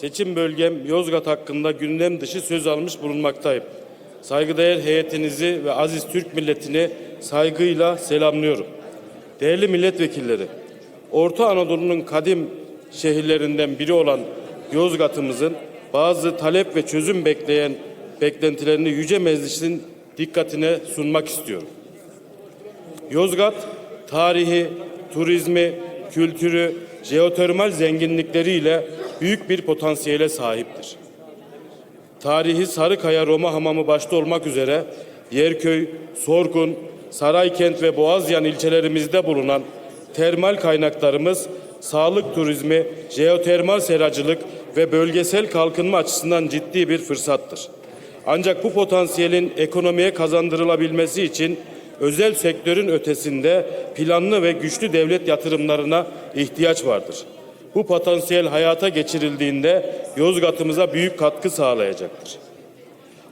seçim bölgem Yozgat hakkında gündem dışı söz almış bulunmaktayım. Saygıdeğer heyetinizi ve aziz Türk milletini saygıyla selamlıyorum. Değerli milletvekilleri, Orta Anadolu'nun kadim şehirlerinden biri olan Yozgat'ımızın bazı talep ve çözüm bekleyen beklentilerini Yüce Meclis'in dikkatine sunmak istiyorum. Yozgat, tarihi, turizmi, kültürü, jeotermal zenginlikleriyle büyük bir potansiyele sahiptir. Tarihi Sarıkaya Roma Hamamı başta olmak üzere Yerköy, Sorgun, Saraykent ve Boğazyan ilçelerimizde bulunan termal kaynaklarımız sağlık turizmi, jeotermal seracılık ve bölgesel kalkınma açısından ciddi bir fırsattır. Ancak bu potansiyelin ekonomiye kazandırılabilmesi için özel sektörün ötesinde planlı ve güçlü devlet yatırımlarına ihtiyaç vardır. Bu potansiyel hayata geçirildiğinde Yozgat'ımıza büyük katkı sağlayacaktır.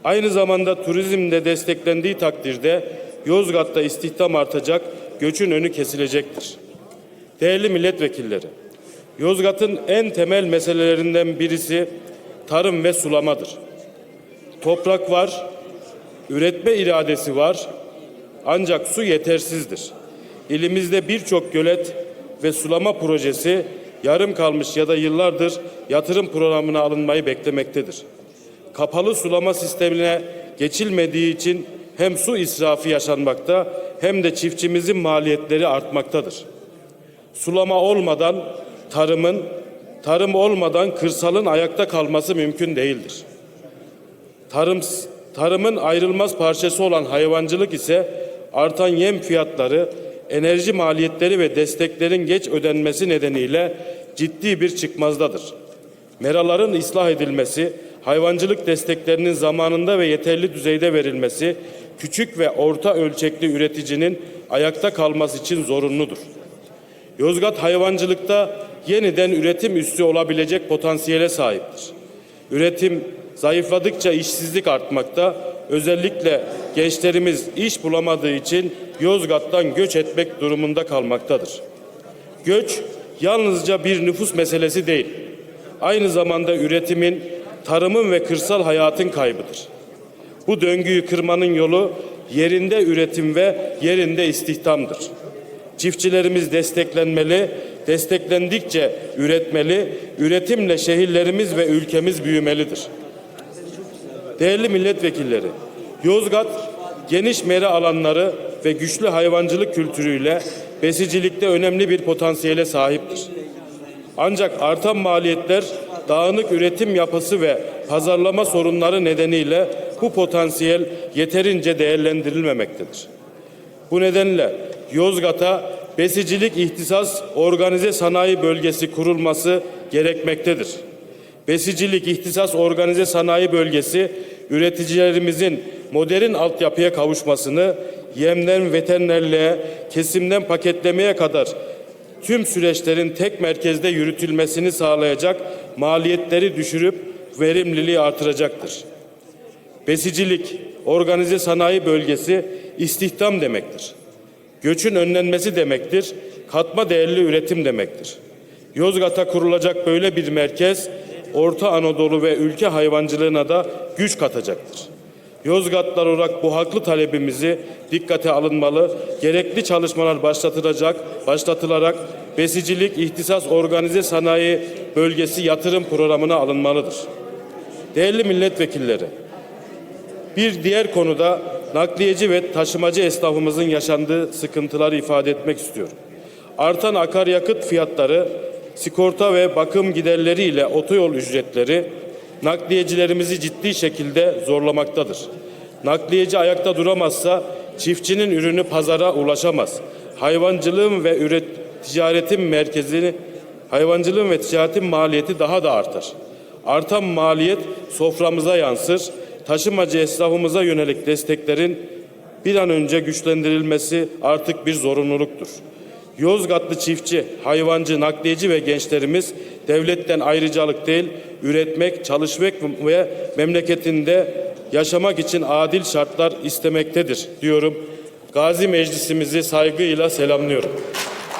Aynı zamanda turizmde desteklendiği takdirde Yozgat'ta istihdam artacak, göçün önü kesilecektir. Değerli milletvekilleri, Yozgat'ın en temel meselelerinden birisi tarım ve sulamadır. Toprak var, üretme iradesi var ancak su yetersizdir. İlimizde birçok gölet ve sulama projesi yarım kalmış ya da yıllardır yatırım programına alınmayı beklemektedir. Kapalı sulama sistemine geçilmediği için hem su israfı yaşanmakta hem de çiftçimizin maliyetleri artmaktadır. Sulama olmadan tarımın, tarım olmadan kırsalın ayakta kalması mümkün değildir. Tarım, tarımın ayrılmaz parçası olan hayvancılık ise artan yem fiyatları, enerji maliyetleri ve desteklerin geç ödenmesi nedeniyle ciddi bir çıkmazdadır. Meraların ıslah edilmesi, hayvancılık desteklerinin zamanında ve yeterli düzeyde verilmesi, küçük ve orta ölçekli üreticinin ayakta kalması için zorunludur. Yozgat hayvancılıkta yeniden üretim üssü olabilecek potansiyele sahiptir. Üretim zayıfladıkça işsizlik artmakta, özellikle gençlerimiz iş bulamadığı için Yozgat'tan göç etmek durumunda kalmaktadır. Göç yalnızca bir nüfus meselesi değil, aynı zamanda üretimin, tarımın ve kırsal hayatın kaybıdır. Bu döngüyü kırmanın yolu yerinde üretim ve yerinde istihdamdır. Çiftçilerimiz desteklenmeli, desteklendikçe üretmeli, üretimle şehirlerimiz ve ülkemiz büyümelidir. Değerli milletvekilleri, Yozgat geniş mera alanları ve güçlü hayvancılık kültürüyle besicilikte önemli bir potansiyele sahiptir. Ancak artan maliyetler, dağınık üretim yapısı ve pazarlama sorunları nedeniyle bu potansiyel yeterince değerlendirilmemektedir. Bu nedenle Yozgat'a besicilik ihtisas organize sanayi bölgesi kurulması gerekmektedir. Besicilik ihtisas organize sanayi bölgesi üreticilerimizin modern altyapıya kavuşmasını yemden veterinerliğe, kesimden paketlemeye kadar tüm süreçlerin tek merkezde yürütülmesini sağlayacak maliyetleri düşürüp verimliliği artıracaktır. Besicilik, organize sanayi bölgesi istihdam demektir. Göçün önlenmesi demektir. Katma değerli üretim demektir. Yozgat'a kurulacak böyle bir merkez Orta Anadolu ve ülke hayvancılığına da güç katacaktır. Yozgatlar olarak bu haklı talebimizi dikkate alınmalı, gerekli çalışmalar başlatılacak, başlatılarak besicilik, ihtisas, organize sanayi bölgesi yatırım programına alınmalıdır. Değerli milletvekilleri, bir diğer konuda nakliyeci ve taşımacı esnafımızın yaşandığı sıkıntıları ifade etmek istiyorum. Artan akaryakıt fiyatları, sigorta ve bakım giderleriyle otoyol ücretleri nakliyecilerimizi ciddi şekilde zorlamaktadır. Nakliyeci ayakta duramazsa çiftçinin ürünü pazara ulaşamaz. Hayvancılığın ve üret ticaretin merkezini hayvancılığın ve ticaretin maliyeti daha da artar. Artan maliyet soframıza yansır. Taşımacı esnafımıza yönelik desteklerin bir an önce güçlendirilmesi artık bir zorunluluktur. Yozgatlı çiftçi, hayvancı, nakliyeci ve gençlerimiz devletten ayrıcalık değil, üretmek, çalışmak ve memleketinde yaşamak için adil şartlar istemektedir diyorum. Gazi Meclisimizi saygıyla selamlıyorum.